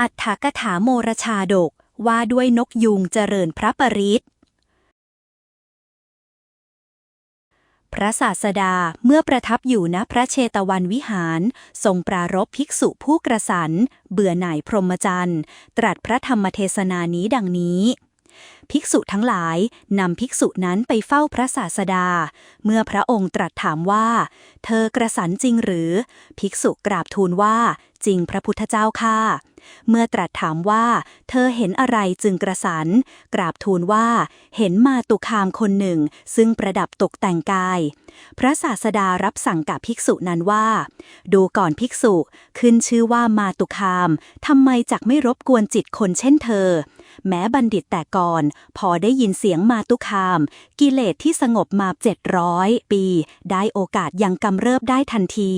อัฏฐกถาโมรชาดกว่าด้วยนกยูงเจริญพระปริตพระศาสดาเมื่อประทับอยู่ณพระเชตวันวิหาร ทรงปรารภภิกษุผู้กระสันเบื่อหน่ายพรหมจรรย์ตรัสพระธรรมเทศนานี้ดังนี้ ภิกษุทั้งหลายนำภิกษุนั้นไปเฝ้าพระศาสดา เมื่อพระองค์ตรัสถามว่า เธอกระสันจริงหรือ ภิกษุกราบทูลว่า จริงพระพุทธเจ้าค่ะ เมื่อตรัสถามว่า เธอเห็นอะไรจึงกระสัน กราบทูลว่า เห็นมาตุคามคนหนึ่ง ซึ่งประดับตกแต่งกาย พระศาสดารับสั่งกับภิกษุนั้นว่า ดูก่อนภิกษุ ขึ้นชื่อว่ามาตุคามทำไมจักไม่รบกวนจิตคนเช่นเธอ แม้บัณฑิตแต่ก่อน พอได้ยินเสียงมาตุคาม กิเลสที่สงบมาเจ็ดร้อยปี ได้โอกาสยังกำเริบได้ทันที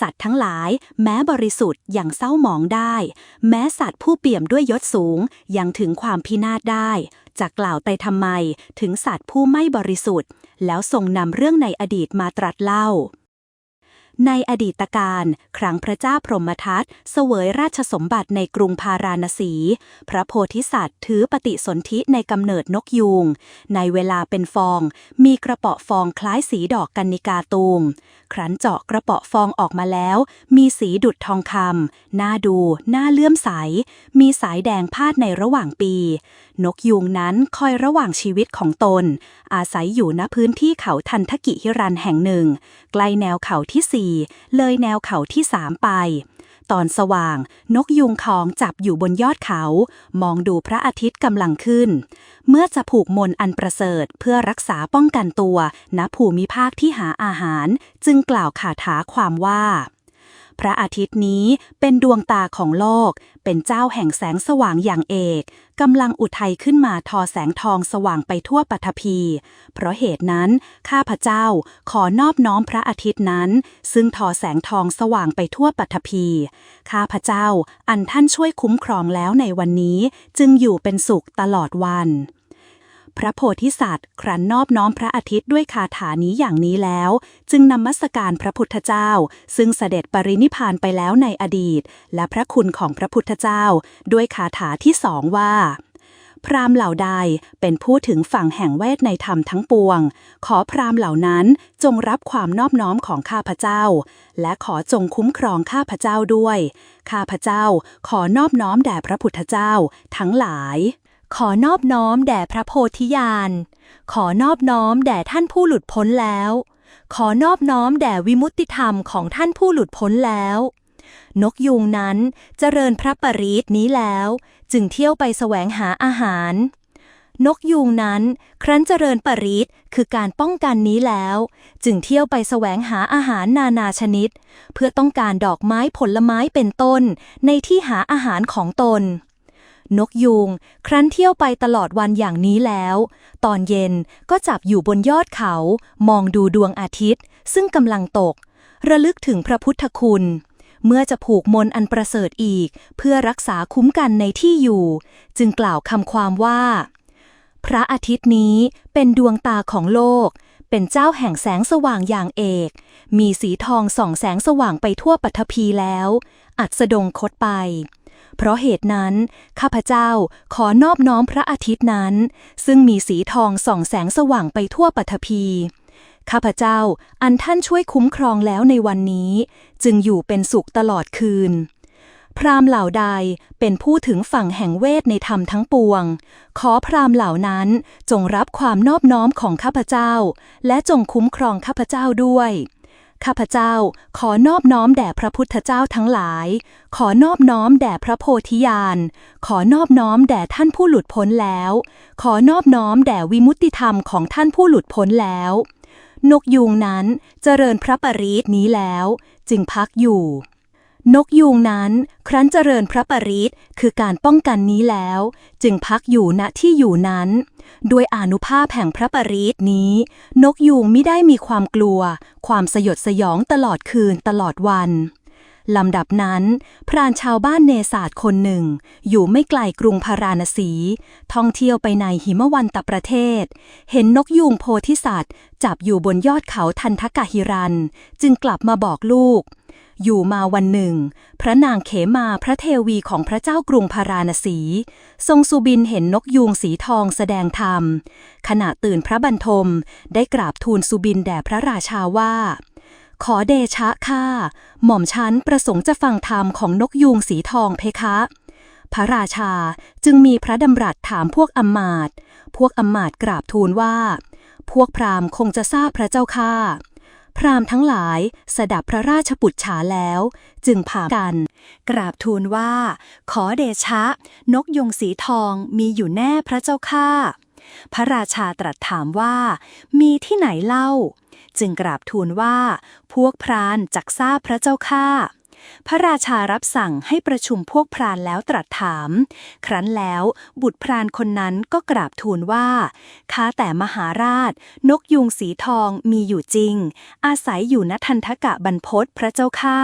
สัตว์ทั้งหลาย แม้บริสุทธิ์ยังเศร้าหมองได้ แม้สัตว์ผู้เปี่ยมด้วยยศสูง ยังถึงความพินาศได้จะกล่าวไปทำไม ถึงสัตว์ผู้ไม่บริสุทธิ์ แล้วทรงนำเรื่องในอดีตมาตรัสเล่า ในอดีตการครั้งพระเจ้าพรหมทัตเสวยราชสมบัติในกรุงพาราณสี พระโพธิสัตว์ถือปฏิสนธิในกำเนิดนกยูง ในเวลาเป็นฟอง มีกระเปาะฟองคล้ายสีดอกกันนิกาตูม ครั้นเจาะกระเปาะฟองออกมาแล้ว มีสีดุดทองคำน่าดู น่าเลื่อมใส มีสายแดงพาดในระหว่างปี นกยูงนั้นคอยระหว่างชีวิตของตน อาศัยอยู่ณพื้นที่เขาทันทกิฮิรันแห่งหนึ่ง ใกล้แนวเขาที่สี่เลยแนวเขาที่สามไป ตอนสว่าง นกยูงคองจับอยู่บนยอดเขา มองดูพระอาทิตย์กำลังขึ้น เมื่อจะผูกมนอันประเสริฐเพื่อรักษาป้องกันตัวณภูมิภาคที่หาอาหาร จึงกล่าวคาถาความว่า พระอาทิตย์นี้เป็นดวงตาของโลก เป็นเจ้าแห่งแสงสว่างอย่างเอกกำลังอุทัยขึ้นมาทอแสงทองสว่างไปทั่วปฐพี เพราะเหตุนั้นข้าพเจ้าขอนอบน้อมพระอาทิตย์นั้น ซึ่งทอแสงทองสว่างไปทั่วปฐพี ข้าพเจ้าอันท่านช่วยคุ้มครองแล้วในวันนี้ จึงอยู่เป็นสุขตลอดวัน พระโพธิสัตว์ ครั้นนอบน้อมพระอาทิตย์ด้วยคาถานี้อย่างนี้แล้ว จึงนำมัสการพระพุทธเจ้า ซึ่งเสด็จปรินิพานไปแล้วในอดีต และพระคุณของพระพุทธเจ้า ด้วยคาถาที่สองว่าพราหมณ์เหล่าใดเป็นผู้ถึงฝั่งแห่งเวทในธรรมทั้งปวง ขอพราหมณ์เหล่านั้นจงรับความนอบน้อมของข้าพเจ้า และขอจงคุ้มครองข้าพเจ้าด้วย ข้าพเจ้าขอนอบน้อมแด่พระพุทธเจ้า ทั้งหลาย ขอนอบน้อมแด่พระโพธิญาณ ขอนอบน้อมแด่ท่านผู้หลุดพ้นแล้ว ขอนอบน้อมแด่วิมุตติธรรมของท่านผู้หลุดพ้นแล้ว นกยูงนั้นเจริญพระปริตนี้แล้ว จึงเที่ยวไปแสวงหาอาหาร นกยูงนั้นครั้นเจริญปริตคือการป้องกันนี้แล้ว จึงเที่ยวไปแสวงหาอาหารนานาชนิด เพื่อต้องการดอกไม้ผลไม้เป็นต้นในที่หาอาหารของตน นกยูง ครั้นเที่ยวไปตลอดวันอย่างนี้แล้ว ตอนเย็นก็จับอยู่บนยอดเขา มองดูดวงอาทิตย์ ซึ่งกำลังตก ระลึกถึงพระพุทธคุณ เมื่อจะผูกมนอันประเสริฐอีก เพื่อรักษาคุ้มกันในที่อยู่ จึงกล่าวคำความว่า พระอาทิตย์นี้เป็นดวงตาของโลกเป็นเจ้าแห่งแสงสว่างอย่างเอก มีสีทองส่องแสงสว่างไปทั่วปัทภีแล้ว อัดสดงคตไป เพราะเหตุนั้น ข้าพเจ้าขอนอบน้อมพระอาทิตย์นั้น ซึ่งมีสีทองส่องแสงสว่างไปทั่วปัทภีข้าพเจ้าอันท่านช่วยคุ้มครองแล้วในวันนี้ จึงอยู่เป็นสุขตลอดคืน พราหมณ์เหล่าใดเป็นผู้ถึงฝั่งแห่งเวทในธรรมทั้งปวง ขอพราหมณ์เหล่านั้นจงรับความนอบน้อมของข้าพเจ้า และจงคุ้มครองข้าพเจ้าด้วย ข้าพเจ้าขอนอบน้อมแด่พระพุทธเจ้าทั้งหลาย ขอนอบน้อมแด่พระโพธิญาณ ขอนอบน้อมแด่ท่านผู้หลุดพ้นแล้ว ขอนอบน้อมแด่วิมุตติธรรมของท่านผู้หลุดพ้นแล้ว นกยูงนั้นเจริญพระปริตนี้แล้ว จึงพักอยู่ นกยูงนั้นครั้นเจริญพระปริตคือการป้องกันนี้แล้ว จึงพักอยู่ณที่อยู่นั้น ด้วยอนุภาพแห่งพระปริตนี้ นกยูงไม่ได้มีความกลัว ความสยดสยองตลอดคืนตลอดวันลำดับนั้น พรานชาวบ้านเนศาสตร์คนหนึ่ง อยู่ไม่ไกลกรุงพาราณสี ท่องเที่ยวไปในหิมวันตประเทศ เห็นนกยูงโพธิสัตว์ จับอยู่บนยอดเขาทันทกะหิรัน จึงกลับมาบอกลูก อยู่มาวันหนึ่ง พระนางเขมาพระเทวีของพระเจ้ากรุงพาราณสี ทรงสุบินเห็นนกยูงสีทองแสดงธรรม ขณะตื่นพระบรรทมได้กราบทูลสุบินแด่พระราชาว่า ขอเดชะข้าหม่อมฉันประสงค์จะฟังธรรมของนกยูงสีทองเพคะ พระราชาจึงมีพระดำรัสถามพวกอำมาตพวกอำมาตกราบทูลว่า พวกพราหมณ์คงจะทราบพระเจ้าข้า พราหมณ์ทั้งหลายสดับพระราชปุจฉาแล้ว จึงพากัน กราบทูลว่า ขอเดชะ นกยงสีทองมีอยู่แน่พระเจ้าข้าพระราชาตรัสถามว่า มีที่ไหนเล่า จึงกราบทูลว่า พวกพรานจักทราบพระเจ้าข้า พระราชารับสั่งให้ประชุมพวกพรานแล้วตรัสถาม ครั้นแล้วบุตรพรานคนนั้นก็กราบทูลว่า ข้าแต่มหาราช นกยูงสีทองมีอยู่จริง อาศัยอยู่ณทันทกะบรรพตพระเจ้าข้า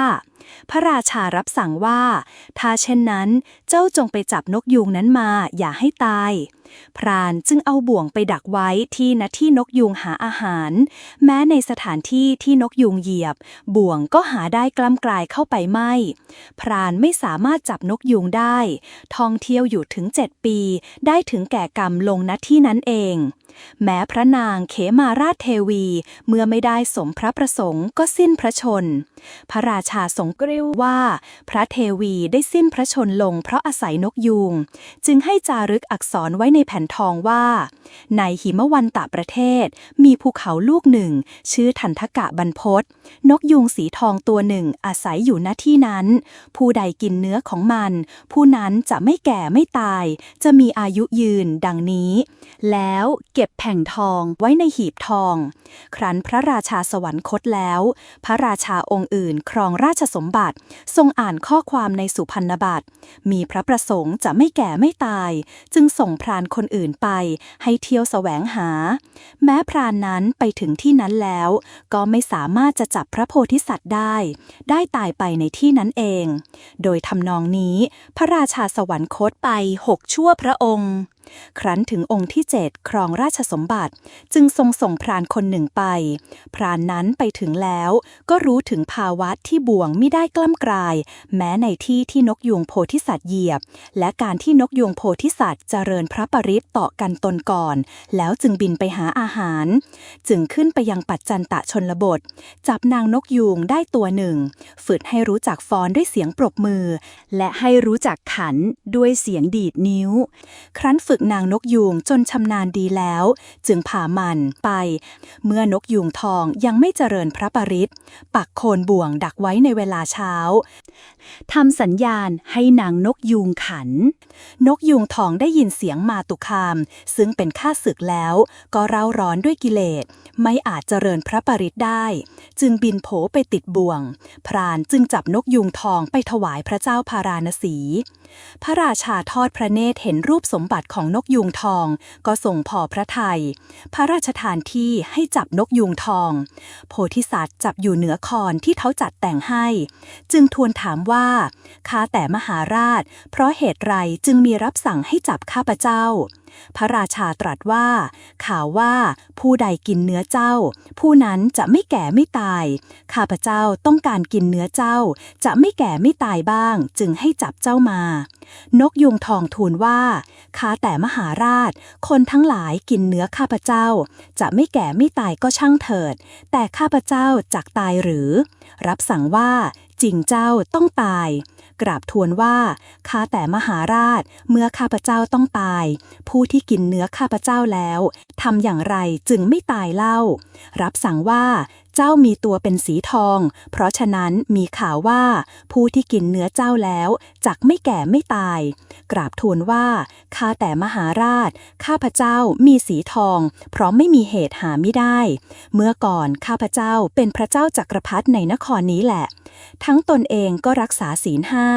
พระราชารับสั่งว่า ถ้าเช่นนั้น เจ้าจงไปจับนกยูงนั้นมาอย่าให้ตาย พรานจึงเอาบ่วงไปดักไว้ที่ณที่นกยูงหาอาหาร แม้ในสถานที่ที่นกยูงเหยียบ บ่วงก็หาได้กล้ำกลายเข้าไปไม่ พรานไม่สามารถจับนกยูงได้ ท่องเที่ยวอยู่ถึงเจ็ดปี ได้ถึงแก่กรรมลงณที่นั้นเอง แม้พระนางเขมาราชเทวี เมื่อไม่ได้สมพระประสงค์ก็สิ้นพระชน พระราชาทรงกริ้วว่า พระเทวีได้สิ้นพระชนลงเพราะอาศัยนกยูง จึงให้จารึกอักษรไว้ในแผ่นทองว่า ในหิมวันตะประเทศ มีภูเขาลูกหนึ่ง ชื่อทันทกะบรรพตนกยูงสีทองตัวหนึ่งอาศัยอยู่ณที่นั้น ผู้ใดกินเนื้อของมัน ผู้นั้นจะไม่แก่ไม่ตาย จะมีอายุยืนดังนี้ แล้วเก็บแผ่งทองไว้ในหีบทอง ครั้นพระราชาสวรรคตแล้ว พระราชาองค์อื่นครองราชสมบัติ ทรงอ่านข้อความในสุพรรณบัตรมีพระประสงค์จะไม่แก่ไม่ตาย จึงส่งพรานคนอื่นไป ให้เที่ยวแสวงหา แม้พรานนั้นไปถึงที่นั้นแล้ว ก็ไม่สามารถจะจับพระโพธิสัตว์ได้ ได้ตายไปในที่นั้นเอง โดยทำนองนี้ พระราชาสวรรคตไปหกชั่วพระองค์ครั้นถึงองค์ที่เจ็ดครองราชสมบัติ จึงทรงส่งพรานคนหนึ่งไป พรานนั้นไปถึงแล้วก็รู้ถึงภาวะที่บ่วงไม่ได้กล้ำกลาย แม้ในที่ที่นกยูงโพธิสัตว์เหยียบ และการที่นกยูงโพธิสัตว์เจริญพระปริตต่อกันตนก่อน แล้วจึงบินไปหาอาหาร จึงขึ้นไปยังปัจจันตะชนบท จับนางนกยูงได้ตัวหนึ่ง ฝึกให้รู้จักฟ้อนด้วยเสียงปรบมือ และให้รู้จักขันด้วยเสียงดีดนิ้ว ครั้นฝึกนางนกยูงจนชำนาญดีแล้ว จึงพามันไป เมื่อนกยูงทองยังไม่เจริญพระปริตปักโคนบ่วงดักไว้ในเวลาเช้าทำสัญญาณให้นางนกยูงขัน นกยูงทองได้ยินเสียงมาตุคาม ซึ่งเป็นข้าศึกแล้ว ก็เร่าร้อนด้วยกิเลส ไม่อาจเจริญพระปริตได้ จึงบินโผไปติดบ่วง พรานจึงจับนกยูงทองไปถวายพระเจ้าพาราณสี พระราชาทอดพระเนตรเห็นรูปสมบัติของนกยูงทอง ก็ส่งพอพระทยัยพระราชทานที่ให้จับนกยูงทอง โพธิสัตว์จับอยู่เหนือคอนที่เขาจัดแต่งให้ จึงทูลถามว่าข้าแต่มหาราช เพราะเหตุไรจึงมีรับสั่งให้จับข้าพเจ้า พระราชาตรัสว่า ข่าวว่าผู้ใดกินเนื้อเจ้า ผู้นั้นจะไม่แก่ไม่ตาย ข้าพเจ้าต้องการกินเนื้อเจ้า จะไม่แก่ไม่ตายบ้าง จึงให้จับเจ้ามานกยุงทองทูลว่าข้าแต่มหาราช คนทั้งหลายกินเนื้อข้าพเจ้า จะไม่แก่ไม่ตายก็ช่างเถิด แต่ข้าพเจ้าจักตายหรือ รับสั่งว่าจริงเจ้าต้องตาย กราบทูลว่าข้าแต่มหาราชเมื่อข้าพเจ้าต้องตาย ผู้ที่กินเนื้อข้าพเจ้าแล้วทำอย่างไรจึงไม่ตายเล่า รับสั่งว่าเจ้ามีตัวเป็นสีทอง เพราะฉะนั้นมีข่าวว่า ผู้ที่กินเนื้อเจ้าแล้วจักไม่แก่ไม่ตาย กราบทูลว่าข้าแต่มหาราช ข้าพเจ้ามีสีทอง เพราะไม่มีเหตุหาไม่ได้ เมื่อก่อนข้าพเจ้าเป็นพระเจ้าจักรพรรดิในนครนี้แหละ ทั้งตนเองก็รักษาศีลห้า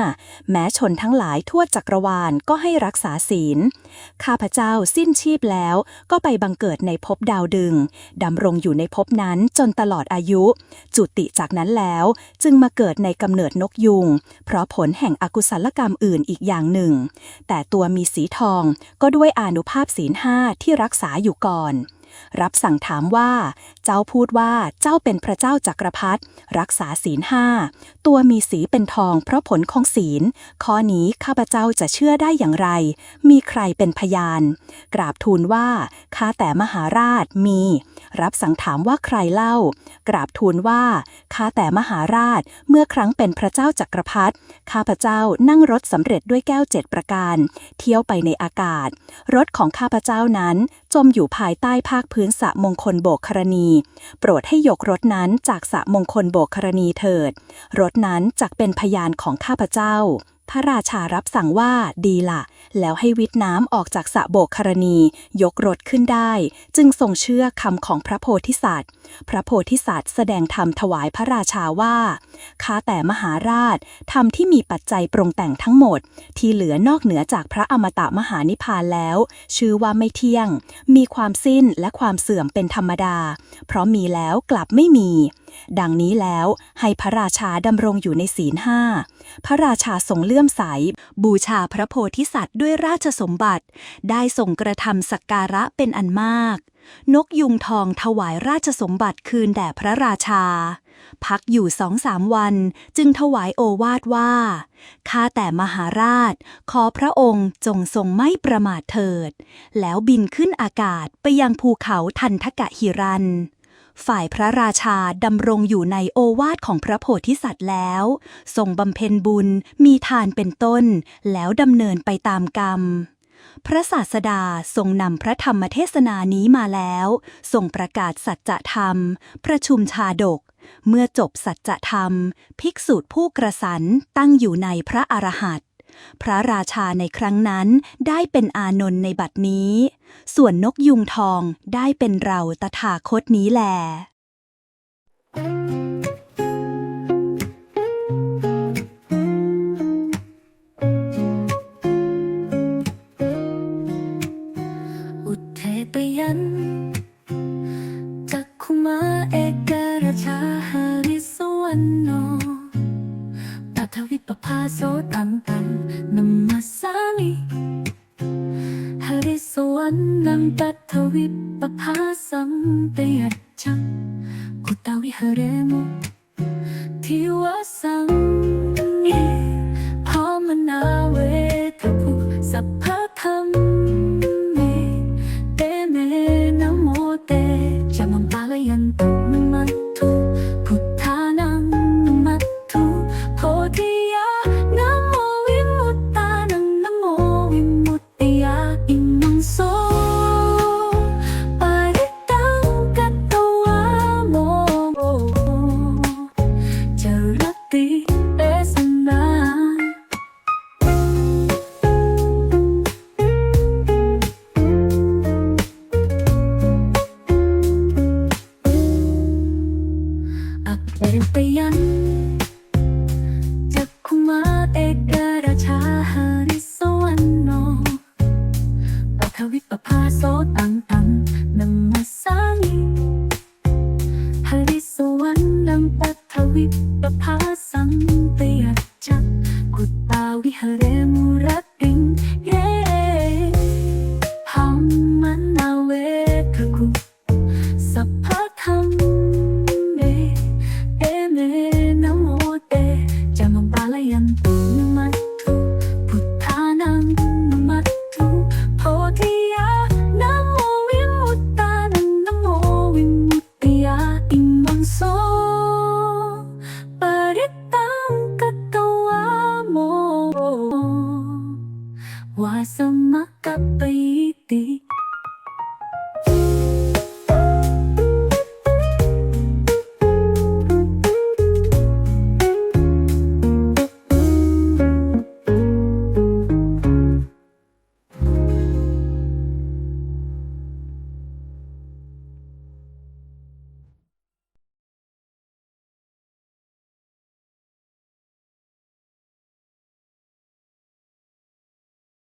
แม้ชนทั้งหลายทั่วจักรวาลก็ให้รักษาศีล ข้าพเจ้าสิ้นชีพแล้วก็ไปบังเกิดในภพดาวดึง ดำรงอยู่ในภพนั้นจนตลอดอายุ จุติจากนั้นแล้วจึงมาเกิดในกำเนิดนกยุง เพราะผลแห่งอกุศลกรรมอื่นอีกอย่างหนึ่ง แต่ตัวมีสีทองก็ด้วยอานุภาพศีลห้าที่รักษาอยู่ก่อน รับสั่งถามว่า เจ้าพูดว่าเจ้าเป็นพระเจ้าจักรพรรดิรักษาศีลห้าตัวมีสีเป็นทองเพราะผลของศีล ข้อนี้ข้าพเจ้าจะเชื่อได้อย่างไร มีใครเป็นพยาน กราบทูลว่าข้าแต่มหาราชมี รับสั่งถามว่าใครเล่า กราบทูลว่าข้าแต่มหาราชเมื่อครั้งเป็นพระเจ้าจักรพรรดิข้าพเจ้านั่งรถสำเร็จด้วยแก้วเจ็ดประการ เที่ยวไปในอากาศ รถของข้าพเจ้านั้นจมอยู่ภายใต้ภาคพื้นสระมงคลโบกครณี โปรดให้ยกรถนั้นจากสระมงคลโบกครณีเถิด รถนั้นจักเป็นพยานของข้าพเจ้า พระราชารับสั่งว่าดีละแล้วให้วิทน้ำออกจากสระโบกครณี ยกรถขึ้นได้ จึงทรงเชื่อคำของพระโพธิสัตว์ พระโพธิสัตว์แสดงธรรมถวายพระราชาว่าข้าแต่มหาราชธรรมที่มีปัจจัยปรุงแต่งทั้งหมด ที่เหลือนอกเหนือจากพระอมตะมหานิพพานแล้ว ชื่อว่าไม่เที่ยง มีความสิ้นและความเสื่อมเป็นธรรมดา เพราะมีแล้วกลับไม่มี ดังนี้แล้วให้พระราชาดำรงอยู่ในศีลห้า พระราชาทรงเลื่อมใส บูชาพระโพธิสัตว์ด้วยราชสมบัติ ได้ทรงกระทำสักการะเป็นอันมาก นกยุงทองถวายราชสมบัติคืนแด่พระราชา พักอยู่สองสามวันจึงถวายโอวาทว่าข้าแต่มหาราช ขอพระองค์จงทรงไม่ประมาทเถิด แล้วบินขึ้นอากาศไปยังภูเขาทันทกะหิรัน ฝ่ายพระราชาดำรงอยู่ในโอวาทของพระโพธิสัตว์แล้วทรงบำเพ็ญบุญมีทานเป็นต้น แล้วดำเนินไปตามกรรม พระศาสดาทรงนำพระธรรมเทศนานี้มาแล้วทรงประกาศสัจธรรม ประชุมชาดก เมื่อจบสัจธรรม ภิกษุผู้กระสันตั้งอยู่ในพระอรหัต พระราชาในครั้งนั้นได้เป็นอานนท์ในบัดนี้ ส่วนนกยุงทองได้เป็นเราตถาคตนี้แล วิปภาโสตังตังนัมมาสามิหาริสวรรณังปัทวิปภาสัมเตยัจจังกุตาวิหเรมุทิวสั โพธิยานะโมวิมุตตานังนะโมวิมุตติยาอิมังโสปาริตั